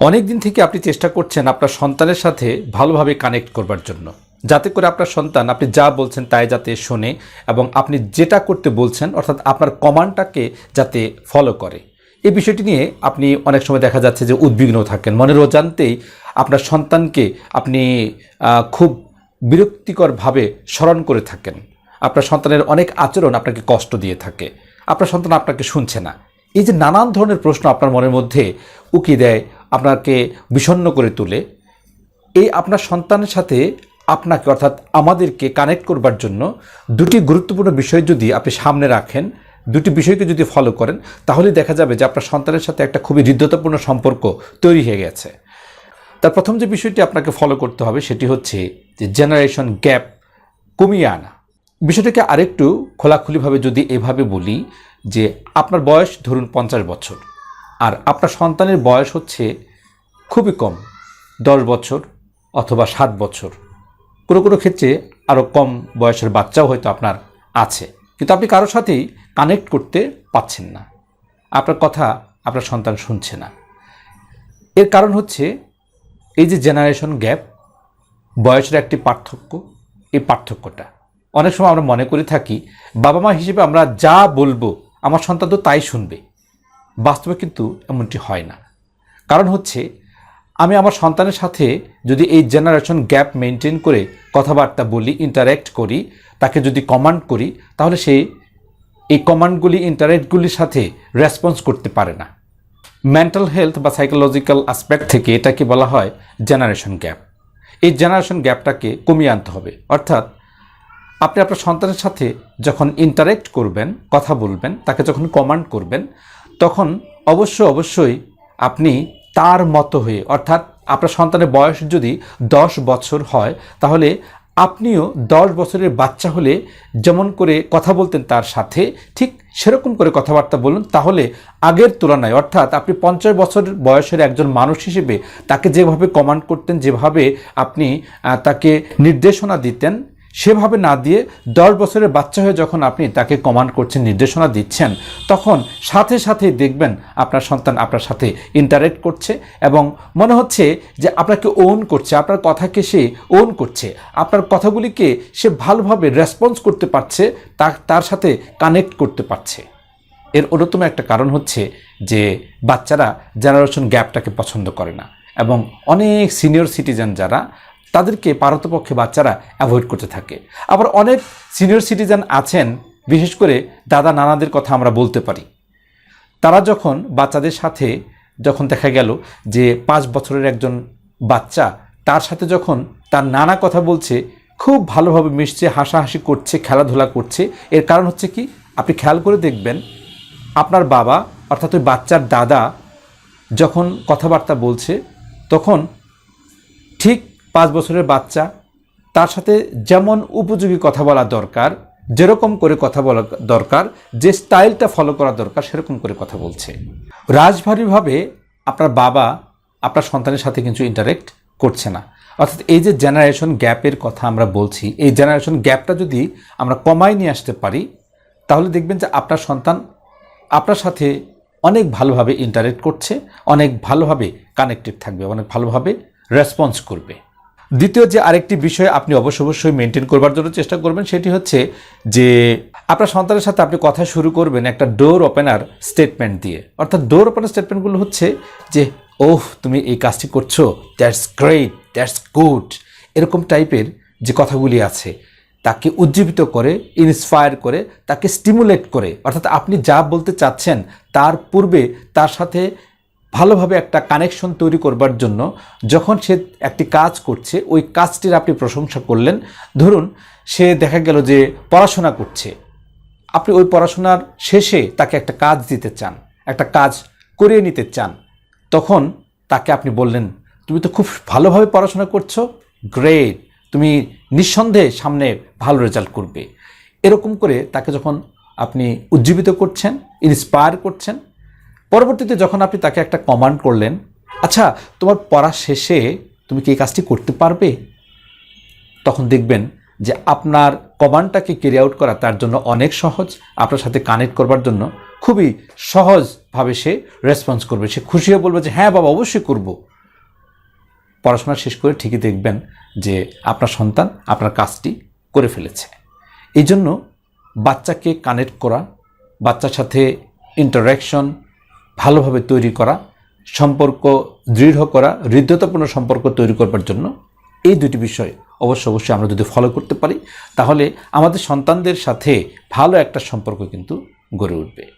অনেক দিন থেকে আপনি চেষ্টা করছেন আপনার সন্তানের সাথে ভালোভাবে কানেক্ট করবার জন্য। যাতে করে আপনার সন্তান, আপনি যা বলছেন তাই যাতে শোনে এবং আপনি যেটা করতে বলছেন, অর্থাৎ আপনার কমান্ডটাকে যাতে ফলো করে। এই বিষয়টি নিয়ে আপনি অনেক সময় দেখা যাচ্ছে যে উদ্বিগ্ন থাকেন। মনের অজান্তেই আপনার সন্তানকে আপনি খুব বিরক্তিকরভাবে স্মরণ করে থাকেন। আপনার সন্তানের অনেক আচরণ আপনাকে কষ্ট দিয়ে থাকে। আপনার সন্তান আপনাকে শুনছে না। এই যে নানান ধরনের প্রশ্ন আপনার মনের মধ্যে উকি দেয় আপনাকে বিষণ্ণ করে তোলে। এই আপনার সন্তানের সাথে আপনাকে অর্থাৎ আমাদেরকে কানেক্ট করবার জন্য দুটি গুরুত্বপূর্ণ বিষয় যদি আপনি সামনে রাখেন, দুটি বিষয়কে যদি ফলো করেন, তাহলে দেখা যাবে যে আপনার সন্তানের সাথে একটা খুবই হৃদ্যতাপূর্ণ সম্পর্ক তৈরি হয়ে গেছে। তার প্রথম যে বিষয়টি আপনাকে ফলো করতে হবে সেটি হচ্ছে যে জেনারেশন গ্যাপ কমিয়ে আনা। বিষয়টাকে আরেকটু খোলাখুলিভাবে যদি এভাবে বলি যে আপনার বয়স ধরুন পঞ্চাশ বছর। আর আপনার সন্তানের বয়স হচ্ছে খুবই কম, দশ বছর অথবা সাত বছর। কোনো কোনো ক্ষেত্রে আরও কম বয়সের বাচ্চাও হয়তো আপনার আছে। কিন্তু আপনি কারোর সাথেই কানেক্ট করতে পাচ্ছেন না। আপনার কথা আপনার সন্তান শুনছে না। এর কারণ হচ্ছে এই যে জেনারেশন গ্যাপ বয়সের একটি পার্থক্য, এই পার্থক্যটা। অনেক সময় আমরা মনে করে থাকি বাবা মা হিসেবে আমরা যা বলব, আমার সন্তান তো তাই শুনবে। বাস্তবে কিন্তু এমনটি হয় না। কারণ হচ্ছে, আমি আমার সন্তানের সাথে যদি এই জেনারেশন গ্যাপ মেনটেন করে কথাবার্তা বলি ইন্টারেক্ট করি, তাকে যদি কমান্ড করি, তাহলে সে এই কমান্ডগুলি ইন্টারেক্টগুলির সাথে রেসপন্স করতে পারে না। মেন্টাল হেলথ বা সাইকোলজিক্যাল অ্যাসপেক্ট থেকে এটাকে বলা হয় জেনারেশন গ্যাপ এই জেনারেশন গ্যাপটাকে কমিয়ে আনতে হবে। অর্থাৎ, আপনি আপনার সন্তানের সাথে যখন ইন্টারেক্ট করবেন, কথা বলবেন, তাকে যখন কমান্ড করবেন তখন অবশ্য অবশ্যই আপনি তার মতো হয়ে, অর্থাৎ আপনার সন্তানের বয়স যদি দশ বছর হয়, তাহলে আপনিও দশ বছরের বাচ্চা হলে যেমন করে কথা বলতেন তার সাথে, ঠিক সেরকম করে কথাবার্তা বলুন, তাহলে আগের তুলনায়, অর্থাৎ আপনি পঞ্চাশ বছর বয়সের একজন মানুষ হিসেবে তাকে যেভাবে কমান্ড করতেন, যেভাবে আপনি তাকে নির্দেশনা দিতেন সেভাবে না দিয়ে দশ বছরের বাচ্চা হয়ে যখন আপনি তাকে কমান্ড করছেন, নির্দেশনা দিচ্ছেন, তখন সাথে সাথে দেখবেন আপনার সন্তান আপনার সাথে ইন্টারেক্ট করছে এবং মনে হচ্ছে যে আপনাকে ওন করছে, আপনার কথাকে সে ওন করছে, আপনার কথাগুলিকে সে ভালোভাবে রেসপন্স করতে পারছে তার তার সাথে কানেক্ট করতে পারছে। এর অন্যতম একটা কারণ হচ্ছে যে বাচ্চারা জেনারেশন গ্যাপটাকে পছন্দ করে না এবং অনেক সিনিয়র সিটিজেন যারা তাদেরকে পারতপক্ষে বাচ্চারা অ্যাভয়েড করতে থাকে। আবার অনেক সিনিয়র সিটিজেন আছেন, বিশেষ করে দাদা নানাদের কথা আমরা বলতে পারি। তারা যখন বাচ্চাদের সাথে যখন দেখা গেল যে পাঁচ বছরের একজন বাচ্চা তার সাথে যখন তার নানা কথা বলছে, খুব ভালোভাবে মিশছে, হাসাহাসি করছে, খেলাধুলা করছে, এর কারণ হচ্ছে কি? আপনি খেয়াল করে দেখবেন, আপনার বাবা অর্থাৎ ওই বাচ্চার দাদা যখন কথাবার্তা বলছে, তখন ঠিক পাঁচ বছরের বাচ্চা, তার সাথে যেমন উপযোগী কথা বলা দরকার, যেরকম করে কথা বলা দরকার, যে স্টাইলটা ফলো করা দরকার, সেরকম করে কথা বলছে। রাজভারীভাবে আপনার বাবা আপনার সন্তানের সাথে কিন্তু ইন্টারেক্ট করছে না। অর্থাৎ এই যে জেনারেশন গ্যাপের কথা আমরা বলছি, এই জেনারেশন গ্যাপটা যদি আমরা কমাই নিয়ে আসতে পারি, তাহলে দেখবেন যে আপনার সন্তান আপনার সাথে অনেক ভালোভাবে ইন্টারেক্ট করছে, অনেক ভালোভাবে কানেক্টেড থাকবে, অনেক ভালোভাবে রেসপন্স করবে। দ্বিতীয় যে আরেকটি বিষয় আপনি অবশ্য অবশ্যই মেনটেন করবার জন্য চেষ্টা করবেন, সেটি হচ্ছে যে আপনার সন্তানের সাথে আপনি কথা শুরু করবেন একটা ডোর ওপেনার স্টেটমেন্ট দিয়ে। অর্থাৎ ডোর ওপেনার স্টেটমেন্টগুলো হচ্ছে যে, ওহ, তুমি এই কাজটি করছ দ্যাটস গ্রেট দ্যাটস গুড এরকম টাইপের যে কথাগুলি আছে, তাকে উজ্জীবিত করে ইন্সপায়ার করে, তাকে স্টিমুলেট করে। অর্থাৎ আপনি যা বলতে চাচ্ছেন, তার পূর্বে তার সাথে ভালোভাবে একটা কানেকশন তৈরি করবার জন্য যখন সে একটি কাজ করছে, ওই কাজটির আপনি প্রশংসা করলেন। ধরুন, সে দেখা গেল যে পড়াশোনা করছে। আপনি ওই পড়াশোনার শেষে তাকে একটা কাজ দিতে চান, একটা কাজ করিয়ে নিতে চান। তখন তাকে আপনি বললেন, তুমি তো খুব ভালোভাবে পড়াশোনা করছ গ্রেট তুমি নিঃসন্দেহে সামনে ভালো রেজাল্ট করবে। এরকম করে তাকে যখন আপনি উজ্জীবিত করছেন ইন্সপায়ার করছেন পরবর্তীতে যখন আপনি তাকে একটা কমান্ড করলেন আচ্ছা তোমার পড়া শেষে তুমি কি এই কাজটি করতে পারবে? তখন দেখবেন যে আপনার কমান্ডটাকে ক্যারি আউট করা তার জন্য অনেক সহজ। আপনার সাথে কানেক্ট করবার জন্য খুবই সহজভাবে সে রেসপন্স করবে। সে খুশি হয়ে বলবে যে হ্যাঁ বাবা, অবশ্যই করব। পড়াশোনা শেষ করে ঠিকই দেখবেন যে আপনার সন্তান আপনার কাজটি করে ফেলেছে। এই জন্য বাচ্চাকে কানেক্ট করা, বাচ্চার সাথে ইন্টারাকশন ভালোভাবে তৈরি করা, সম্পর্ক দৃঢ় করা, হৃদ্যতাপূর্ণ সম্পর্ক তৈরি করবার জন্য এই দুটি বিষয় অবশ্য অবশ্যই আমরা যদি ফলো করতে পারি, তাহলে আমাদের সন্তানদের সাথে ভালো একটা সম্পর্ক কিন্তু গড়ে উঠবে।